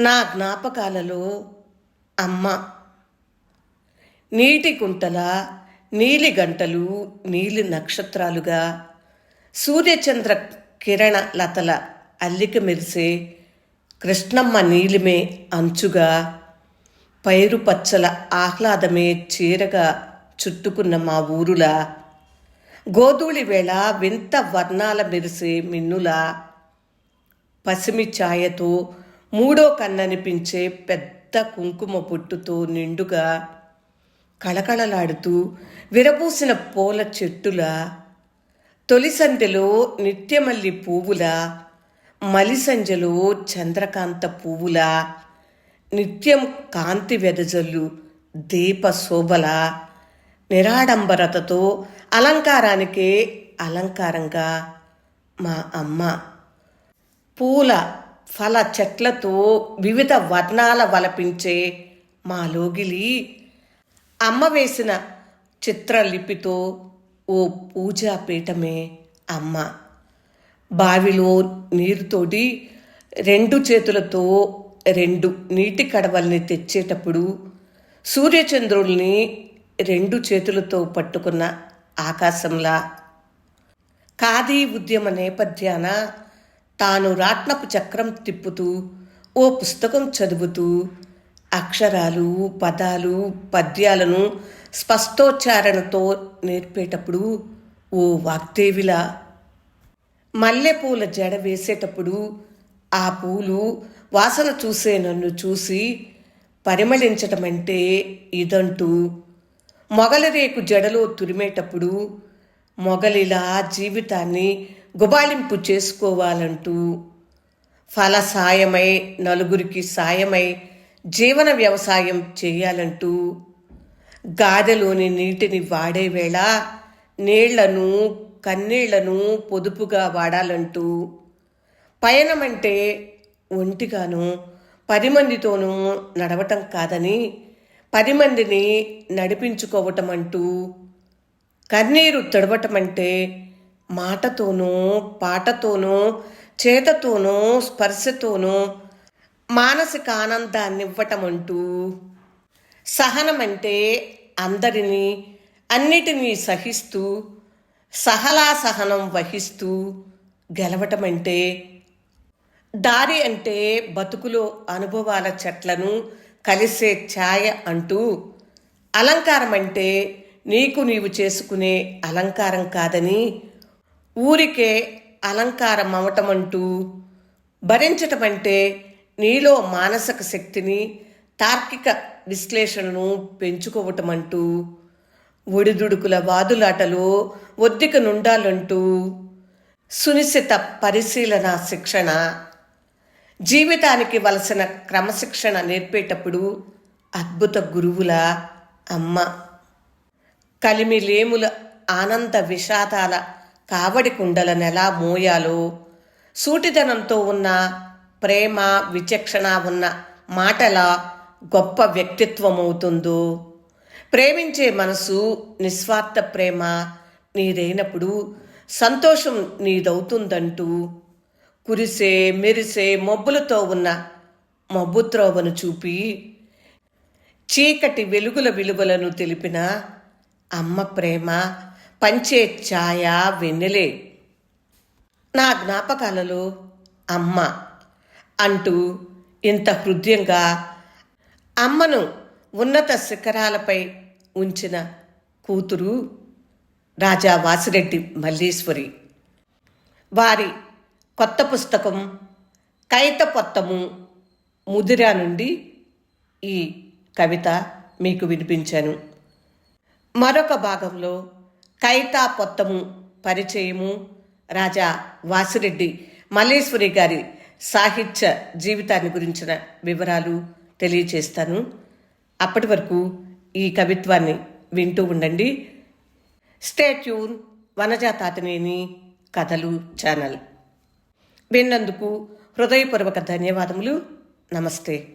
నా జ్ఞాపకాలలో అమ్మ. నీటి కుంటల నీలి గంటలు నీలి నక్షత్రాలుగా సూర్యచంద్ర కిరణ లతల అల్లిక మెరిసే కృష్ణమ్మ నీలిమే అంచుగా పైరు పచ్చల ఆహ్లాదమే చీరగా చుట్టుకున్న మా ఊరులా. గోధూళి వేళ వింత వర్ణాల మెరిసే మిన్నులా. పసిమి ఛాయతో మూడో కన్ననిపించే పెద్ద కుంకుమ పొట్టుతో నిండుగా కళకళలాడుతూ విరబూసిన పూల చెట్టుల తొలిసంధ్యలో నిత్యమల్లి పువ్వుల మలిసంజలో చంద్రకాంత పువ్వుల నిత్యం కాంతి వెదజల్లు దీప శోభల నిరాడంబరతతో అలంకారానికే అలంకారంగా మా అమ్మ. పూల ఫల చెట్లతో వివిధ వర్ణాల వలపించే మా లోగిలి. అమ్మ వేసిన చిత్రలిపితో ఓ పూజా పీఠమే అమ్మ. బావిలో నీరుతోటి రెండు చేతులతో రెండు నీటి కడవల్ని తెచ్చేటప్పుడు సూర్యచంద్రుల్ని రెండు చేతులతో పట్టుకున్న ఆకాశంలా. ఖాదీ ఉద్యమ నేపథ్యాన తాను రాట్నపు చక్రం తిప్పుతూ ఓ పుస్తకం చదువుతూ అక్షరాలు పదాలు పద్యాలను స్పష్టోచ్చారణతో నేర్పేటప్పుడు ఓ వాగ్దేవిలా మల్లెపూల జడ వేసేటప్పుడు ఆ పూలు వాసన చూసే నన్ను చూసి పరిమళించటమంటే ఇదంటూ మొగలరేకు జడలో తురిమేటప్పుడు మొగలిలా జీవితాన్ని గుబాళింపు చేసుకోవాలంటూ ఫల సాయమై నలుగురికి సాయమై జీవన వ్యవసాయం చేయాలంటూ గాదెలోని నీటిని వాడే వేళ నీళ్ళను కన్నీళ్ళను పొదుపుగా వాడాలంటూ పయనమంటే ఒంటిగాను పది మందితోనూ నడవటం కాదని పది మందిని నడిపించుకోవటం అంటూ కన్నీరు తడవటం అంటే మాటతోనూ పాటతోనూ చేతతోనూ స్పర్శతోనూ మానసిక ఆనందాన్ని ఇవ్వటం అంటూ సహనం అంటే అందరినీ అన్నిటినీ సహిస్తూ సహలా సహనం వహిస్తూ గెలవటం అంటే దారి అంటే బతుకులో అనుభవాల చెట్లను కలిసే ఛాయ అంటూ అలంకారం అంటే నీకు నీవు చేసుకునే అలంకారం కాదని ఊరికే అలంకారం అవటం అంటూ భరించటం అంటే నీలో మానసిక శక్తిని తార్కిక విశ్లేషణను పెంచుకోవటం అంటూ ఒడిదుడుకుల వాదులాటలో ఒద్దిక నుండాలంటూ సునిశ్చిత పరిశీలన శిక్షణ జీవితానికి వలసిన క్రమశిక్షణ నేర్పేటప్పుడు అద్భుత గురువుల అమ్మ. కలిమిలేముల ఆనంద విషాదాల కావడి కుండలనెలా మోయాలో. సూటిదనంతో ఉన్న ప్రేమ విచక్షణ ఉన్న మాటల గొప్ప వ్యక్తిత్వమవుతుందో. ప్రేమించే మనసు నిస్వార్థ ప్రేమ నీదైనప్పుడు సంతోషం నీదవుతుందంటూ. కురిసే మెరిసే మబ్బులతో ఉన్న మబ్బుత్రోవను చూపి చీకటి వెలుగుల విలువలను తెలిపిన అమ్మ ప్రేమ పంచే ఛాయ వెన్నెలే నా జ్ఞాపకాలలో అమ్మ అంటూ ఇంత హృదయంగా అమ్మను ఉన్నత శిఖరాలపై ఉంచిన కూతురు రాజా వాసిరెడ్డి మల్లీశ్వరి. వారి కొత్త పుస్తకం కైత పొత్తము ముదిరా నుండి ఈ కవిత మీకు వినిపించాను. మరొక భాగంలో కైతా పొత్తము పరిచయము రాజా వాసిరెడ్డి మల్లేశ్వరి గారి సాహిత్య జీవితాన్ని గురించిన వివరాలు తెలియచేస్తాను అప్పటి వరకు ఈ కవిత్వాన్ని వింటూ ఉండండి. స్టేట్యూన్ వనజాతాతనేని కథలు ఛానల్. విన్నందుకు హృదయపూర్వక ధన్యవాదములు. నమస్తే.